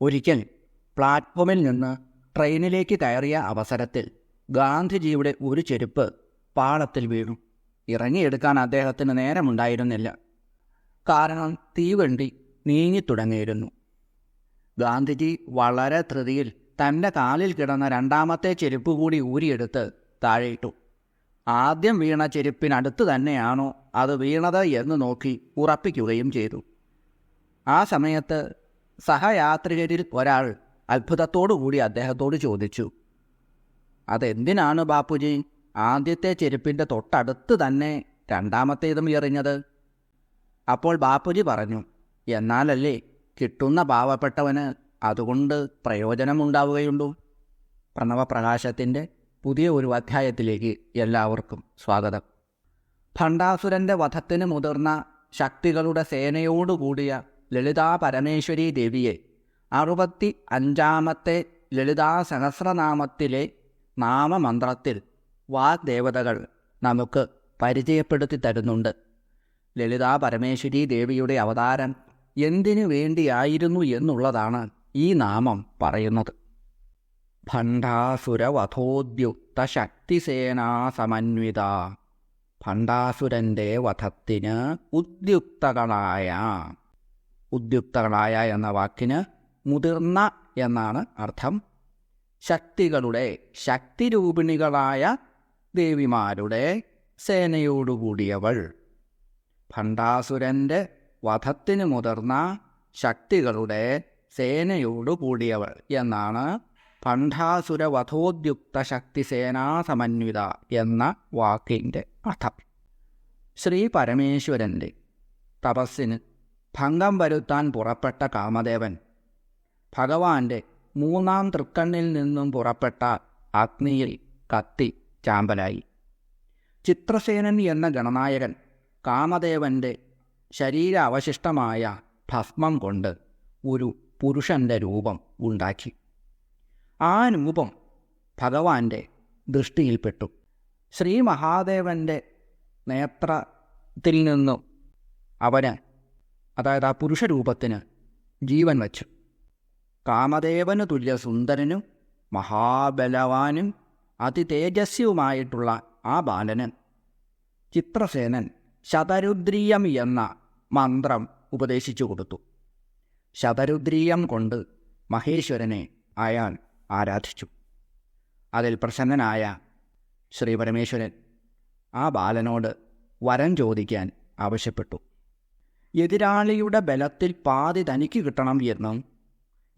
ഒരിക്കൽ പ്ലാറ്റ്ഫോമിൽ നിന്ന് ട്രെയിനിലേക്ക് കയറിയ അവസരത്തിൽ ഗാന്ധിജിയുടെ ഒരു ചെരുപ്പ് പാളത്തിൽ വീണു. ഇറങ്ങിയെടുക്കാൻ അദ്ദേഹത്തിന് നേരമുണ്ടായിരുന്നില്ല. കാരണം തീവണ്ടി നീങ്ങിത്തുടങ്ങിയിരുന്നു ഗാന്ധിജി വളരെ ധൃതിയിൽ തന്റെ കാലിൽ കിടന്ന രണ്ടാമത്തെ ചെരുപ്പ് കൂടി ഊരിയെടുത്ത് താഴെയിട്ടു. ആദ്യം വീണ ചെരുപ്പിനടുത്ത് തന്നെയാണോ അത് വീണത് എന്ന് നോക്കി ഉറപ്പിക്കുകയും ചെയ്തു. ആ സമയത്ത് സഹയാത്രികരിൽ ഒരാൾ അത്ഭുതത്തോടുകൂടി അദ്ദേഹത്തോട് ചോദിച്ചു അതെന്തിനാണ് ബാപ്പുജി? ആദ്യത്തെ ചെരുപ്പിന്റെ തൊട്ടടുത്ത് തന്നെ രണ്ടാമത്തേതും എറിഞ്ഞത്? അപ്പോൾ ബാപ്പുജി പറഞ്ഞു എന്നാലല്ലേ കിട്ടുന്ന പാവപ്പെട്ടവന് അതുകൊണ്ട് പ്രയോജനമുണ്ടാവുകയുള്ളൂ. പ്രണവപ്രകാശത്തിന്റെ പുതിയ ഒരു അധ്യായത്തിലേക്ക് എല്ലാവർക്കും സ്വാഗതം. ഭണ്ഡാസുരന്റെ വധത്തിന് മുതിർന്ന ശക്തികളുടെ സേനയോടുകൂടിയ ലളിതാ പരമേശ്വരി ദേവിയെ. അറുപത്തി അഞ്ചാമത്തെ ലളിതാ സഹസ്രനാമത്തിലെ നാമമന്ത്രത്തിൽ വാഗ്ദേവതകൾ നമുക്ക് പരിചയപ്പെടുത്തി തരുന്നുണ്ട്. ലളിതാ പരമേശ്വരി ദേവിയുടെ അവതാരം എന്തിനു വേണ്ടിയായിരുന്നു എന്നുള്ളതാണ് ഈ നാമം പറയുന്നത്. ഭണ്ഡാസുരവധോദ്യുക്ത ശക്തിസേനാ സമന്വിത ഭണ്ഡാസുരന്റെ വധത്തിന് ഉദ്യുക്തകളായ ഉദ്യുക്തകളായ എന്ന വാക്കിന് മുതിർന്ന എന്നാണ് അർത്ഥം. ശക്തികളുടെ ശക്തിരൂപിണികളായ ദേവിമാരുടെ സേനയോടുകൂടിയവൾ. ഭണ്ഡാസുരന്റെ വധത്തിന് മുതിർന്ന ശക്തികളുടെ സേനയോടുകൂടിയവൾ എന്നാണ് ഭണ്ഡാസുര വധോദ്യുക്ത ശക്തി സേനാ സമന്വിത എന്ന വാക്കിന്റെ അർത്ഥം. ശ്രീ പരമേശ്വരന്റെ തപസ്സിന് ഭംഗം വരുത്താൻ പുറപ്പെട്ട കാമദേവൻ. ഭഗവാന്റെ മൂന്നാം തൃക്കണ്ണിൽ നിന്നും പുറപ്പെട്ട അഗ്നിയിൽ കത്തി ചാമ്പലായി. ചിത്രസേനൻ എന്ന ഗണനായകൻ കാമദേവന്റെ ശരീരാവശിഷ്ടമായ ഭസ്മം കൊണ്ട് ഒരു പുരുഷന്റെ രൂപം ഉണ്ടാക്കി. ആ രൂപം ഭഗവാന്റെ ദൃഷ്ടിയിൽപ്പെട്ടു. ശ്രീ മഹാദേവന്റെ നേത്രത്തിൽ നിന്നും അവന് അതായത് ആ പുരുഷരൂപത്തിന് ജീവൻ വച്ചു. കാമദേവന് തുല്യ സുന്ദരനും മഹാബലവാനും അതിതേജസ്യവുമായിട്ടുള്ള ആ ബാലന് ചിത്രസേനൻ ശതരുദ്രീയം എന്ന മന്ത്രം ഉപദേശിച്ചു കൊടുത്തു. ശതരുദ്രീയം കൊണ്ട് മഹേശ്വരനെ അയാൾ ആരാധിച്ചു. അതിൽ പ്രസന്നനായ ശ്രീ പരമേശ്വരൻ ആ ബാലനോട് വരം ചോദിക്കാൻ ആവശ്യപ്പെട്ടു. എതിരാളിയുടെ ബലത്തിൽ പാതി തനിക്ക് കിട്ടണം എന്നും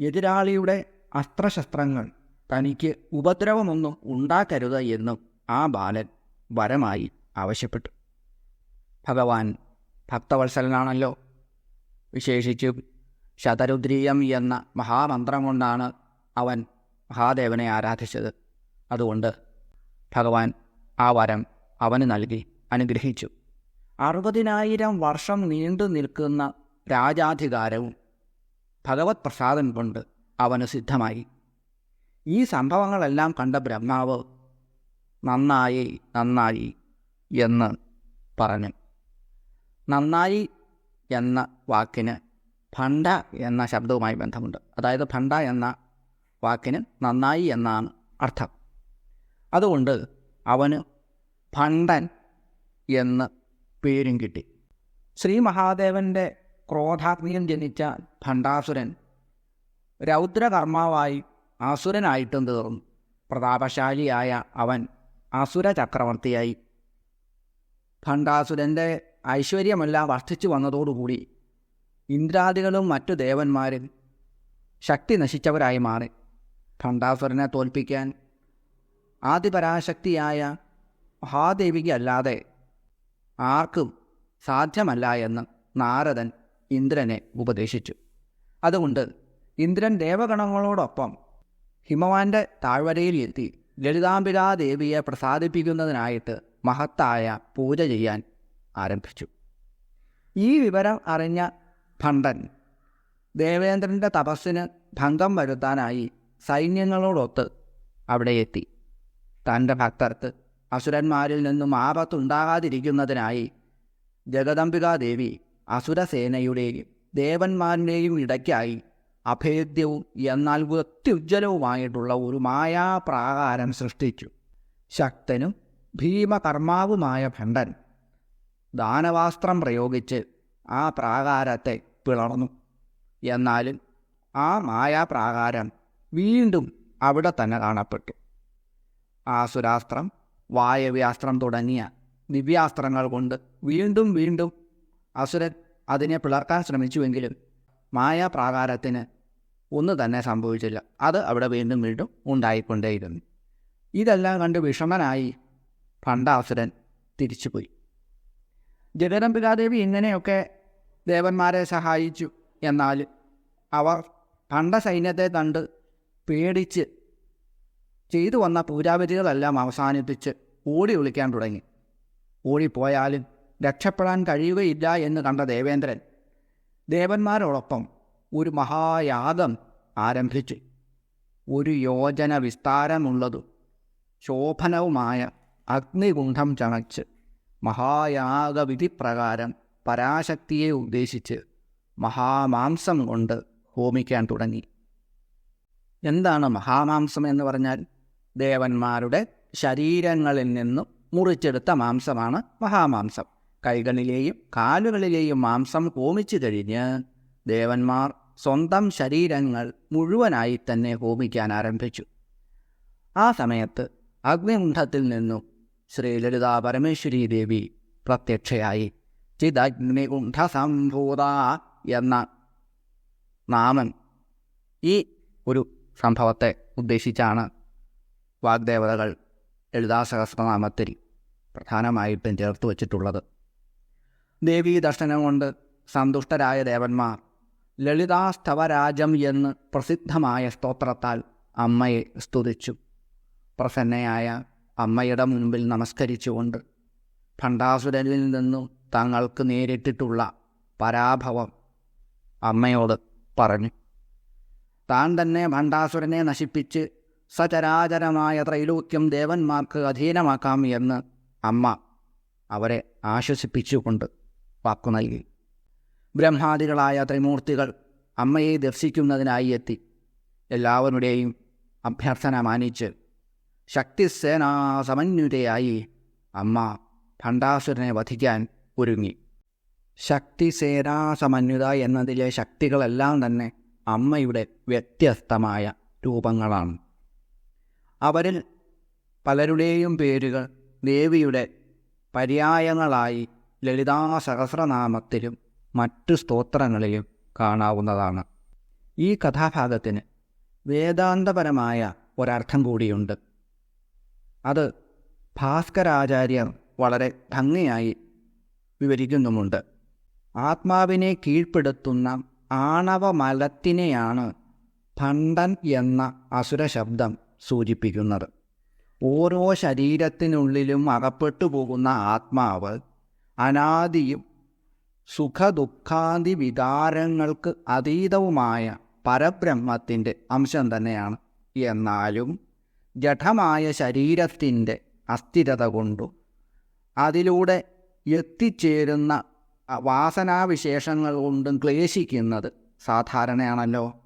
എതിരാളിയുടെ അസ്ത്രശസ്ത്രങ്ങൾ തനിക്ക് ഉപദ്രവമൊന്നും ഉണ്ടാക്കരുത് എന്നും ആ ബാലൻ വരമായി ആവശ്യപ്പെട്ടു. ഭഗവാൻ ഭക്തവത്സലനാണല്ലോ. വിശേഷിച്ച് ശതരുദ്രീയം എന്ന മഹാമന്ത്രം കൊണ്ടാണ് അവൻ മഹാദേവനെ ആരാധിച്ചത്. അതുകൊണ്ട് ഭഗവാൻ ആ വരം അവന് നൽകി അനുഗ്രഹിച്ചു. അറുപതിനായിരം വർഷം നീണ്ടു നിൽക്കുന്ന രാജാധികാരവും ഭഗവത് പ്രസാദം കൊണ്ട് അവന് സിദ്ധമായി. ഈ സംഭവങ്ങളെല്ലാം കണ്ട ബ്രഹ്മാവ് നന്നായി നന്നായി എന്ന് പറഞ്ഞു. നന്നായി എന്ന വാക്കിന് ഭണ്ട എന്ന ശബ്ദവുമായി ബന്ധമുണ്ട്. അതായത് ഭണ്ട എന്ന വാക്കിന് നന്നായി എന്നാണ് അർത്ഥം. അതുകൊണ്ട് അവന് ഭണ്ഡൻ എന്ന് പേരും കിട്ടി. ശ്രീ മഹാദേവന്റെ ക്രോധാഗ്നിയം ജനിച്ച ഭണ്ഡാസുരൻ രൗദ്രകർമാവായി അസുരനായിട്ടും തീർന്നു. പ്രതാപശാലിയായ അവൻ അസുര ചക്രവർത്തിയായി. ഭണ്ഡാസുരന്റെ ഐശ്വര്യമെല്ലാം വർദ്ധിച്ചു വന്നതോടുകൂടി ഇന്ദ്രാദികളും മറ്റു ദേവന്മാരും ശക്തി നശിച്ചവരായി മാറി. ഭണ്ഡാസുരനെ തോൽപ്പിക്കാൻ ആദിപരാശക്തിയായ മഹാദേവിക്ക് അല്ലാതെ ആർക്കും സാധ്യമല്ല എന്ന് നാരദൻ ഇന്ദ്രനെ ഉപദേശിച്ചു. അതുകൊണ്ട് ഇന്ദ്രൻ ദേവഗണങ്ങളോടൊപ്പം ഹിമവാന്റെ താഴ്വരയിൽ എത്തി ലളിതാംബികാദേവിയെ പ്രസാദിപ്പിക്കുന്നതിനായിട്ട് മഹത്തായ പൂജ ചെയ്യാൻ ആരംഭിച്ചു. ഈ വിവരം അറിഞ്ഞ ഭണ്ഡൻ ദേവേന്ദ്രന്റെ തപസ്സിന് ഭംഗം വരുത്താനായി സൈന്യങ്ങളോടൊത്ത് അവിടെ എത്തി. തന്റെ ഭക്തർക്ക് അസുരന്മാരിൽ നിന്നും ആപത്തുണ്ടാകാതിരിക്കുന്നതിനായി ജഗദംബികാദേവി അസുരസേനയുടെയും ദേവന്മാരുടെയും ഇടയ്ക്കായി അഭേദ്യവും എന്നാൽ വൃത്തിയുജ്ജ്വലവുമായിട്ടുള്ള ഒരു മായാപ്രാകാരം സൃഷ്ടിച്ചു. ശക്തനും ഭീമകർമാവുമായ ഭണ്ഡൻ ദാനവാസ്ത്രം പ്രയോഗിച്ച് ആ പ്രാകാരത്തെ പിളർന്നു. എന്നാലും ആ മായാപ്രാകാരം വീണ്ടും അവിടെ തന്നെ കാണപ്പെട്ടു. ആസുരാസ്ത്രം വായവ്യാസ്ത്രം തുടങ്ങിയ ദിവ്യാസ്ത്രങ്ങൾ കൊണ്ട് വീണ്ടും വീണ്ടും അസുരൻ അതിനെ പിളർക്കാൻ ശ്രമിച്ചുവെങ്കിലും മായാപ്രാകാരത്തിന് ഒന്നു തന്നെ സംഭവിച്ചില്ല. അത് അവിടെ വീണ്ടും വീണ്ടും ഉണ്ടായിക്കൊണ്ടേയിരുന്നു. ഇതെല്ലാം കണ്ട് വിഷമനായി ഭണ്ഡാസുരൻ തിരിച്ചുപോയി. ജഗദംബികാദേവി ഇങ്ങനെയൊക്കെ ദേവന്മാരെ സഹായിച്ചു എന്നാൽ അവർ കണ്ട സൈന്യത്തെ കണ്ട് പേടിച്ച് ചെയ്തു വന്ന പൂജാവിധികളെല്ലാം അവസാനിപ്പിച്ച് ഓടി ഒളിക്കാൻ തുടങ്ങി. ഓടിപ്പോയാലും രക്ഷപ്പെടാൻ കഴിയുകയില്ല എന്ന് കണ്ട ദേവേന്ദ്രൻ ദേവന്മാരോടൊപ്പം ഒരു മഹായാഗം ആരംഭിച്ചു. ഒരു യോജന വിസ്താരമുള്ളതും ശോഭനവുമായ അഗ്നികുണ്ഠം ചണച്ച് മഹായാഗവിധി പ്രകാരം പരാശക്തിയെ ഉദ്ദേശിച്ച് മഹാമാംസം കൊണ്ട് ഹോമിക്കാൻ തുടങ്ങി. എന്താണ് മഹാമാംസം എന്ന് പറഞ്ഞാൽ? ദേവന്മാരുടെ ശരീരങ്ങളിൽ നിന്നും മുറിച്ചെടുത്ത മാംസമാണ് മഹാമാംസം. കൈകളിലെയും കാലുകളിലെയും മാംസം ഹോമിച്ചു കഴിഞ്ഞ് ദേവന്മാർ സ്വന്തം ശരീരങ്ങൾ മുഴുവനായി തന്നെ ഹോമിക്കാൻ ആരംഭിച്ചു. ആ സമയത്ത് അഗ്നികുണ്ഠത്തിൽ നിന്നും ശ്രീ ലളിതാ പരമേശ്വരി ദേവി പ്രത്യക്ഷയായി. ചിദഗ്നികുണ്ഠ സംഭൂത എന്ന നാമം ഈ ഒരു സംഭവത്തെ ഉദ്ദേശിച്ചാണ് വാഗ്ദേവതകൾ ലളിതാ സഹസ്രനാമത്തിൽ പ്രധാനമായിട്ടും ചേർത്ത് വച്ചിട്ടുള്ളത്. ദേവീ ദർശനം കൊണ്ട് സന്തുഷ്ടരായ ദേവന്മാർ ലളിതാസ്തവരാജം എന്ന് പ്രസിദ്ധമായ സ്തോത്രത്താൽ അമ്മയെ സ്തുതിച്ചു. പ്രസന്നയായ അമ്മയുടെ മുൻപിൽ നമസ്കരിച്ചുകൊണ്ട് ഭണ്ഡാസുരനിൽ നിന്നും തങ്ങൾക്ക് നേരിട്ടിട്ടുള്ള പരാഭവം അമ്മയോട് പറഞ്ഞു. താൻ തന്നെ ഭണ്ഡാസുരനെ നശിപ്പിച്ച് സചരാചരമായ ത്രൈലോക്യം ദേവന്മാർക്ക് അധീനമാക്കാം എന്ന് അമ്മ അവരെ ആശ്വസിപ്പിച്ചുകൊണ്ട് വാക്കു നൽകി. ബ്രഹ്മാദികളായ ത്രിമൂർത്തികൾ അമ്മയെ ദർശിക്കുന്നതിനായി എത്തി. എല്ലാവരുടെയും അഭ്യർത്ഥന മാനിച്ച് ശക്തിസേനാസമന്വിതയായി അമ്മ ഭണ്ഡാസുരനെ വധിക്കാൻ ഒരുങ്ങി. ശക്തിസേനാസമന്വിത എന്നതിലെ ശക്തികളെല്ലാം തന്നെ അമ്മയുടെ വ്യത്യസ്തമായ രൂപങ്ങളാണ്. അവരിൽ പലരുടെയും പേരുകൾ ദേവിയുടെ പര്യായങ്ങളായി ലളിതാ സഹസ്രനാമത്തിലും മറ്റു സ്തോത്രങ്ങളിലും കാണാവുന്നതാണ്. ഈ കഥാഭാഗത്തിന് വേദാന്തപരമായ ഒരർത്ഥം കൂടിയുണ്ട്. അത് ഭാസ്കരാചാര്യർ വളരെ ഭംഗിയായി വിവരിക്കുന്നുമുണ്ട്. ആത്മാവിനെ കീഴ്പ്പെടുത്തുന്ന ആണവമലത്തിനെയാണ് ഭണ്ഡൻ എന്ന അസുരശബ്ദം സൂചിപ്പിക്കുന്നത്. ഓരോ ശരീരത്തിനുള്ളിലും അകപ്പെട്ടു പോകുന്ന ആത്മാവ് അനാദിയും സുഖദുഃഖാന്തി വികാരങ്ങൾക്ക് അതീതവുമായ പരബ്രഹ്മത്തിന്റെ അംശം തന്നെയാണ്. എന്നാലും ജഠമായ ശരീരത്തിന്റെ അസ്ഥിരത കൊണ്ടും അതിലൂടെ എത്തിച്ചേരുന്ന വാസനാവിശേഷങ്ങൾ കൊണ്ടും ക്ലേശിക്കുന്നത് സാധാരണയാണല്ലോ.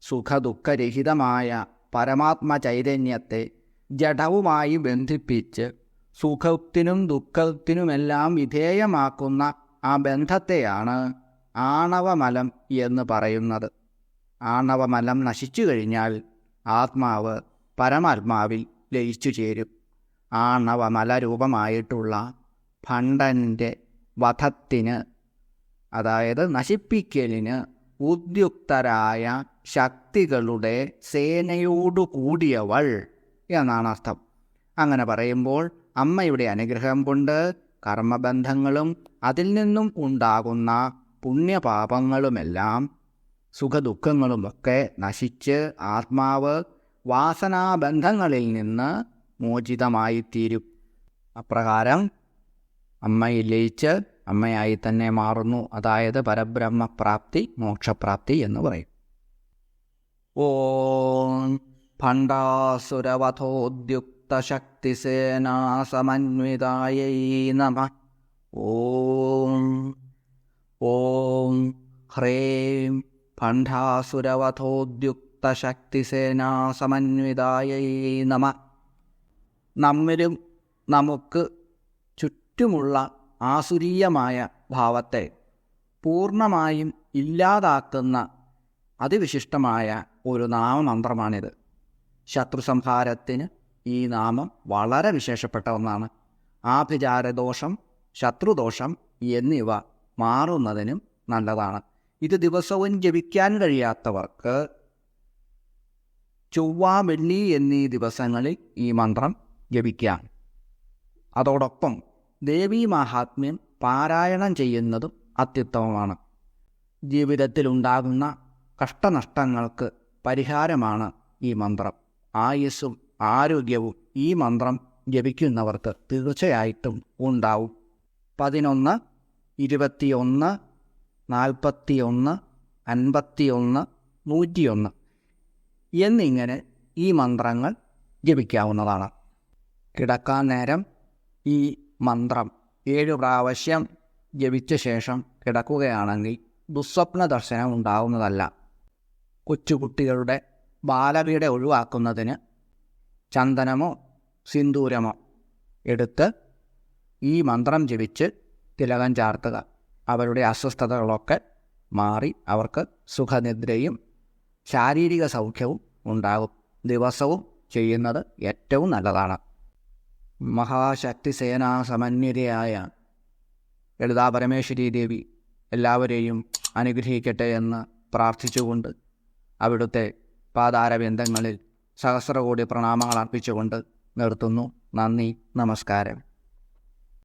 സുഖദുഃഖരഹിതമായ പരമാത്മ ചൈതന്യത്തെ ജഡവുമായി ബന്ധിപ്പിച്ച് സുഖത്തിനും ദുഃഖത്തിനുമെല്ലാം വിധേയമാക്കുന്ന ആ ബന്ധത്തെയാണ് ആണവമലം എന്ന് പറയുന്നത്. ആണവമലം നശിച്ചു കഴിഞ്ഞാൽ ആത്മാവ് പരമാത്മാവിൽ ലയിച്ചു ചേരും. ആണവമല രൂപമായിട്ടുള്ള ഭണ്ഡന്റെ വധത്തിന് അതായത് നശിപ്പിക്കലിന് ഉദ്യുക്തരായ ശക്തികളുടെ സേനയോടു കൂടിയവൾ എന്നാണ് അർത്ഥം. അങ്ങനെ പറയുമ്പോൾ അമ്മയുടെ അനുഗ്രഹം കൊണ്ട് കർമ്മബന്ധങ്ങളും അതിൽ നിന്നും ഉണ്ടാകുന്ന പുണ്യപാപങ്ങളുമെല്ലാം സുഖദുഃഖങ്ങളുമൊക്കെ നശിച്ച് ആത്മാവ് വാസനാബന്ധങ്ങളിൽ നിന്ന് മോചിതമായിത്തീരും. അപ്രകാരം അമ്മയിൽ ലയിച്ച് അമ്മയായി തന്നെ മാറുന്നു. അതായത് പരബ്രഹ്മപ്രാപ്തി മോക്ഷപ്രാപ്തി എന്ന് പറയും. ഓം ഭണ്ഡാസുരവധോദ്യുക്തശക്തിസേനാസമന്വിതായൈ നമ. ഓം ഓം ഹ്രേം ഭണ്ഡാസുരവധോദ്യുക്തശക്തിസേനാസമന്വിതായൈ നമ. നമ്മിലും നമുക്ക് ചുറ്റുമുള്ള ആസുരീയമായ ഭാവത്തെ പൂർണമായും ഇല്ലാതാക്കുന്ന അതിവിശിഷ്ടമായ ഒരു നാമമന്ത്രമാണിത്. ശത്രുസംഹാരത്തിന് ഈ നാമം വളരെ വിശേഷപ്പെട്ട ഒന്നാണ്. ആഭിചാരദോഷം ശത്രുദോഷം എന്നിവ മാറുന്നതിനും നല്ലതാണ്. ഇത് ദിവസവും ജപിക്കാൻ കഴിയാത്തവർക്ക് ചൊവ്വ വെള്ളി എന്നീ ദിവസങ്ങളിൽ ഈ മന്ത്രം ജപിക്കാം. അതോടൊപ്പം ദേവീ മാഹാത്മ്യം പാരായണം ചെയ്യുന്നതും അത്യുത്തമമാണ്. ജീവിതത്തിലുണ്ടാകുന്ന കഷ്ടനഷ്ടങ്ങൾക്ക് പരിഹാരമാണ് ഈ മന്ത്രം. ആയുസ്സും ആരോഗ്യവും ഈ മന്ത്രം ജപിക്കുന്നവർക്ക് തീർച്ചയായിട്ടും ഉണ്ടാവും. പതിനൊന്ന് ഇരുപത്തിയൊന്ന് നാൽപ്പത്തിയൊന്ന് അൻപത്തിയൊന്ന് നൂറ്റിയൊന്ന് എന്നിങ്ങനെ ഈ മന്ത്രങ്ങൾ ജപിക്കാവുന്നതാണ്. കിടക്കാൻ നേരം ഈ മന്ത്രം. ഏഴു പ്രാവശ്യം ജപിച്ച ശേഷം കിടക്കുകയാണെങ്കിൽ ദുസ്വപ്ന ദർശനം ഉണ്ടാവുന്നതല്ല. കൊച്ചുകുട്ടികളുടെ ബാലപീഡ ഒഴിവാക്കുന്നതിന് ചന്ദനമോ സിന്ദൂരമോ എടുത്ത് ഈ മന്ത്രം ജപിച്ച് തിലകം ചാർത്തുക. അവരുടെ അസ്വസ്ഥതകളൊക്കെ മാറി അവർക്ക് സുഖനിദ്രയും ശാരീരിക സൗഖ്യവും ഉണ്ടാകും. ദിവസവും ചെയ്യുന്നത് ഏറ്റവും നല്ലതാണ്. മഹാശക്തി സേനാ സമന്വരയായ ലളിതാ പരമേശ്വരി ദേവി എല്ലാവരെയും അനുഗ്രഹിക്കട്ടെ എന്ന് പ്രാർത്ഥിച്ചുകൊണ്ട് അവിടുത്തെ പാതാരബന്ധങ്ങളിൽ സഹസ്രകോടി പ്രണാമങ്ങൾ അർപ്പിച്ചുകൊണ്ട് നിർത്തുന്നു. നന്ദി നമസ്കാരം.